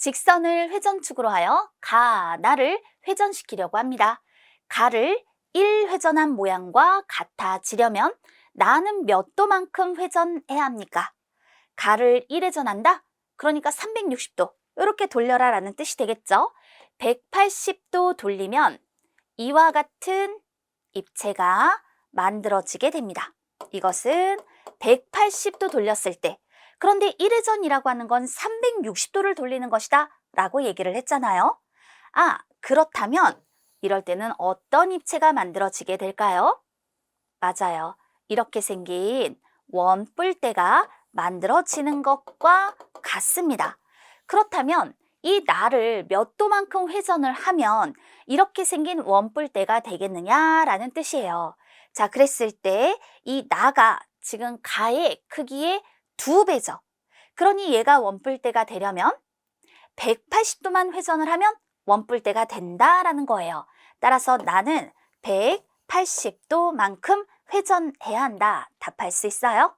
직선을 회전축으로 하여 가, 나를 회전시키려고 합니다. 가를 1회전한 모양과 같아지려면 나는 몇 도만큼 회전해야 합니까? 가를 1회전한다? 그러니까 360도. 이렇게 돌려라 라는 뜻이 되겠죠? 180도 돌리면 이와 같은 입체가 만들어지게 됩니다. 이것은 180도 돌렸을 때 그런데 1회전이라고 하는 건 360도를 돌리는 것이다 라고 얘기를 했잖아요. 아, 그렇다면 이럴 때는 어떤 입체가 만들어지게 될까요? 맞아요. 이렇게 생긴 원뿔대가 만들어지는 것과 같습니다. 그렇다면 이 나를 몇 도만큼 회전을 하면 이렇게 생긴 원뿔대가 되겠느냐라는 뜻이에요. 자, 그랬을 때 이 나가 지금 가의 크기의 두 배죠. 그러니 얘가 원뿔대가 되려면 180도만 회전을 하면 원뿔대가 된다라는 거예요. 따라서 나는 180도만큼 회전해야 한다. 답할 수 있어요?